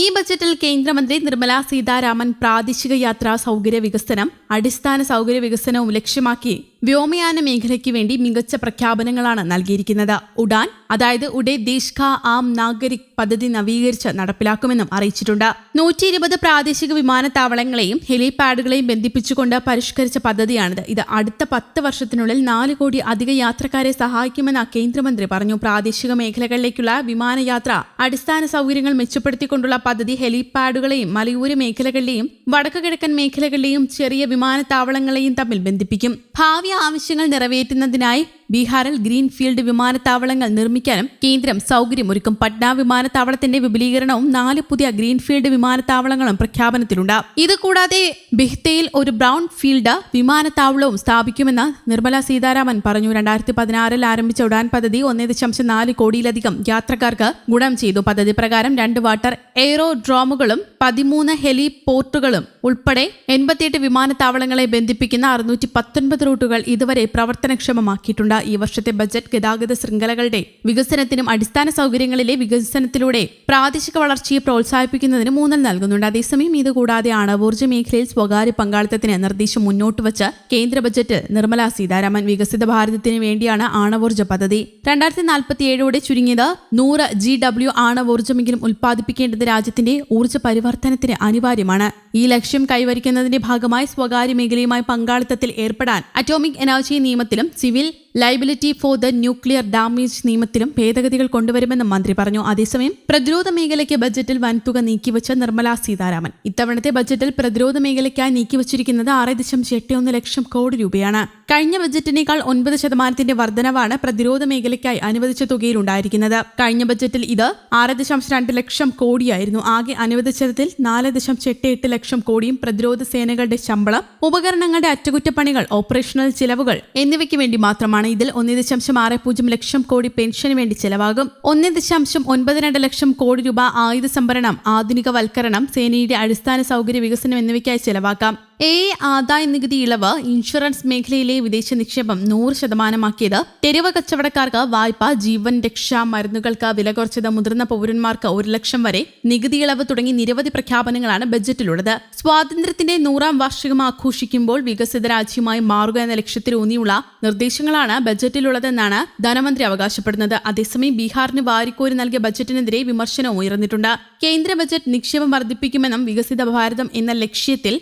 ഈ ബജറ്റിൽ കേന്ദ്രമന്ത്രി നിർമ്മല സീതാരാമൻ പ്രാദേശിക യാത്രാ സൗകര്യ വികസനം അടിസ്ഥാന സൗകര്യ വികസനവും ലക്ഷ്യമാക്കി വ്യോമയാന മേഖലയ്ക്ക് വേണ്ടി മികച്ച പ്രഖ്യാപനങ്ങളാണ് നൽകിയിരിക്കുന്നത്. ഉഡാൻ അതായത് ഉഡേ ദേശ് ഖാ ആം നാഗരിക് പദ്ധതി നവീകരിച്ച് നടപ്പിലാക്കുമെന്നും അറിയിച്ചിട്ടുണ്ട്. നൂറ്റി ഇരുപത് പ്രാദേശിക വിമാനത്താവളങ്ങളെയും ഹെലിപാഡുകളെയും ബന്ധിപ്പിച്ചുകൊണ്ട് പരിഷ്കരിച്ച പദ്ധതിയാണിത്. ഇത് അടുത്ത പത്ത് വർഷത്തിനുള്ളിൽ നാല് കോടി അധിക യാത്രക്കാരെ സഹായിക്കുമെന്ന് കേന്ദ്രമന്ത്രി പറഞ്ഞു. പ്രാദേശിക മേഖലകളിലേക്കുള്ള വിമാനയാത്ര അടിസ്ഥാന സൗകര്യങ്ങൾ മെച്ചപ്പെടുത്തിക്കൊണ്ടുള്ള പദ്ധതി ഹെലിപാഡുകളെയും മലയോര മേഖലകളിലെയും വടക്കു കിഴക്കൻ മേഖലകളിലെയും ചെറിയ വിമാനത്താവളങ്ങളെയും തമ്മിൽ ബന്ധിപ്പിക്കും. ഭാവി ആവശ്യങ്ങൾ നിറവേറ്റുന്നതിനായി ബീഹാറിൽ ഗ്രീൻഫീൽഡ് വിമാനത്താവളങ്ങൾ നിർമ്മിക്കാനും കേന്ദ്രം സൗകര്യമൊരുക്കും. പട്ന വിമാനത്താവളത്തിന്റെ വിപുലീകരണവും നാല് പുതിയ ഗ്രീൻഫീൽഡ് വിമാനത്താവളങ്ങളും പ്രഖ്യാപനത്തിലുണ്ട്. ഇതുകൂടാതെ ബിഹ്തയിൽ ഒരു ബ്രൗൺ ഫീൽഡ് വിമാനത്താവളവും സ്ഥാപിക്കുമെന്ന് നിർമ്മല സീതാരാമൻ പറഞ്ഞു. രണ്ടായിരത്തി പതിനാറിൽ ആരംഭിച്ച ഉഡാൻ പദ്ധതി ഒന്നേ ദശാംശം നാല് കോടിയിലധികം യാത്രക്കാർക്ക് ഗുണം ചെയ്തു. പദ്ധതി പ്രകാരം രണ്ട് വാട്ടർ എയ്റോഡ്രോമുകളും പതിമൂന്ന് ഹെലിപോർട്ടുകളും ഉൾപ്പെടെ എൺപത്തിയെട്ട് വിമാനത്താവളങ്ങളെ ബന്ധിപ്പിക്കുന്ന അറുന്നൂറ്റി പത്തൊൻപത് റൂട്ടുകൾ ഇതുവരെ പ്രവർത്തനക്ഷമമാക്കിയിട്ടുണ്ട്. ഈ വർഷത്തെ ബജറ്റ് ഗതാഗത ശൃംഖലകളുടെ വികസനത്തിനും അടിസ്ഥാന സൗകര്യങ്ങളിലെ വികസനത്തിലൂടെ പ്രാദേശിക വളർച്ചയെ പ്രോത്സാഹിപ്പിക്കുന്നതിന് ഊന്നൽ നൽകുന്നുണ്ട്. അതേസമയം ഇതുകൂടാതെ ആണവോർജ മേഖലയിൽ സ്വകാര്യ പങ്കാളിത്തത്തിന് നിർദ്ദേശം മുന്നോട്ട് വച്ച് കേന്ദ്ര ബജറ്റ് നിർമ്മല സീതാരാമൻ വികസിത ഭാരതത്തിന് വേണ്ടിയാണ് ആണവോർജ പദ്ധതി. രണ്ടായിരത്തി നാൽപ്പത്തിയേഴോടെ ചുരുങ്ങിയത് നൂറ് ജി ഡബ്ല്യു ആണവോർജമെങ്കിലും ഉൽപ്പാദിപ്പിക്കേണ്ടത് രാജ്യത്തിന്റെ ഊർജ പരിവർത്തനത്തിന് അനിവാര്യമാണ്. ഈ ലക്ഷ്യം കൈവരിക്കുന്നതിന്റെ ഭാഗമായി സ്വകാര്യ മേഖലയുമായി പങ്കാളിത്തത്തിൽ ഏർപ്പെടാൻ അറ്റോമിക് എനർജി നിയമത്തിലും civil liability for the nuclear damage നിയമത്തിലും ഭേദഗതികൾ കൊണ്ടുവരുമെന്ന് മന്ത്രി പറഞ്ഞു. അതേസമയം പ്രതിരോധ മേഖലയ്ക്ക് ബജറ്റിൽ വൻതുക നീക്കിവച്ച നിർമ്മല സീതാരാമൻ. ഇത്തവണത്തെ ബജറ്റിൽ പ്രതിരോധ മേഖലയ്ക്കായി നീക്കിവച്ചിരിക്കുന്നത് ആറ് ദശാംശം എട്ട് ഒന്ന് ലക്ഷം കോടി രൂപയാണ്. കഴിഞ്ഞ ബജറ്റിനേക്കാൾ ഒൻപത് ശതമാനത്തിന്റെ വർധനവാണ് പ്രതിരോധ മേഖലയ്ക്കായി അനുവദിച്ച തുകയിലുണ്ടായിരിക്കുന്നത്. കഴിഞ്ഞ ബജറ്റിൽ ഇത് ആറ് ദശാംശം രണ്ട് ലക്ഷം കോടിയായിരുന്നു. ആകെ അനുവദിച്ചതിൽ നാല് ദശാംശം എട്ട് എട്ട് ലക്ഷം കോടിയും പ്രതിരോധ സേനകളുടെ ശമ്പളം ഉപകരണങ്ങളുടെ അറ്റകുറ്റപ്പണികൾ ഓപ്പറേഷണൽ ചിലവുകൾ എന്നിവയ്ക്ക് വേണ്ടി മാത്രമാണ് ഇതിൽ ഒന്നേ ദശാംശം ആറ് പൂജ്യം ലക്ഷം കോടി പെൻഷന് വേണ്ടി ചെലവാകും. ഒന്നേ ദശാംശം ഒൻപത് രണ്ട് ലക്ഷം കോടി രൂപ ആയുധ സംഭരണം ആധുനികവൽക്കരണം സേനയുടെ അടിസ്ഥാന സൗകര്യ വികസനം എന്നിവയ്ക്കായി ചെലവാക്കാം. എ ആദായ നികുതി ഇളവ് ഇൻഷുറൻസ് മേഖലയിലെ വിദേശ നിക്ഷേപം നൂറ് ശതമാനമാക്കിയത്. തെരുവ് കച്ചവടക്കാർക്ക് വായ്പ ജീവൻ രക്ഷാ മരുന്നുകൾക്ക് വില കുറച്ചത് മുതിർന്ന പൗരന്മാർക്ക് ഒരു ലക്ഷം വരെ. നികുതി ഇളവ് തുടങ്ങി നിരവധി പ്രഖ്യാപനങ്ങളാണ് ബജറ്റിലുള്ളത്. സ്വാതന്ത്ര്യത്തിന്റെ നൂറാം വാർഷികം ആഘോഷിക്കുമ്പോൾ വികസിത രാജ്യമായി മാറുക എന്ന ലക്ഷ്യത്തിലൂന്നിയുള്ള നിർദ്ദേശങ്ങളാണ് ബജറ്റിലുള്ളതെന്നാണ് ധനമന്ത്രി അവകാശപ്പെടുന്നത്. അതേസമയം ബീഹാറിന് വാരിക്കോരി നൽകിയ ബജറ്റിനെതിരെ വിമർശനവും ഉയർന്നിട്ടുണ്ട്. കേന്ദ്ര ബജറ്റ് നിക്ഷേപം വർദ്ധിപ്പിക്കുമെന്നും വികസിത ഭാരതം എന്ന ലക്ഷ്യത്തിൽ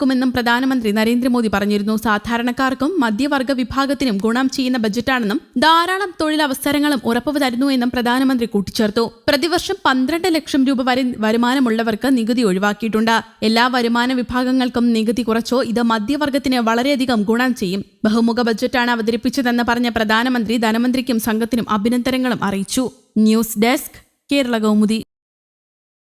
വഴിയൊരുക്കുമെന്നും പ്രധാനമന്ത്രി നരേന്ദ്രമോദി പറഞ്ഞിരുന്നു. സാധാരണക്കാർക്കും മധ്യവർഗ വിഭാഗത്തിനും ഗുണം ചെയ്യുന്ന ബജറ്റാണെന്നും ധാരാളം തൊഴിലവസരങ്ങളും ഉറപ്പു തരുന്നു എന്നും പ്രധാനമന്ത്രി കൂട്ടിച്ചേർത്തു. പ്രതിവർഷം പന്ത്രണ്ട് ലക്ഷം രൂപ വരെ വരുമാനമുള്ളവർക്ക് നികുതി ഒഴിവാക്കിയിട്ടുണ്ട്. എല്ലാ വരുമാന വിഭാഗങ്ങൾക്കും നികുതി കുറച്ചോ ഇത് മധ്യവർഗത്തിന് വളരെയധികം ഗുണം ചെയ്യും. ബഹുമുഖ ബജറ്റാണ് അവതരിപ്പിച്ചതെന്ന് പറഞ്ഞ പ്രധാനമന്ത്രി ധനമന്ത്രിക്കും സംഘത്തിനും അഭിനന്ദനങ്ങളും അറിയിച്ചു. News desk Kerala Kaumudi.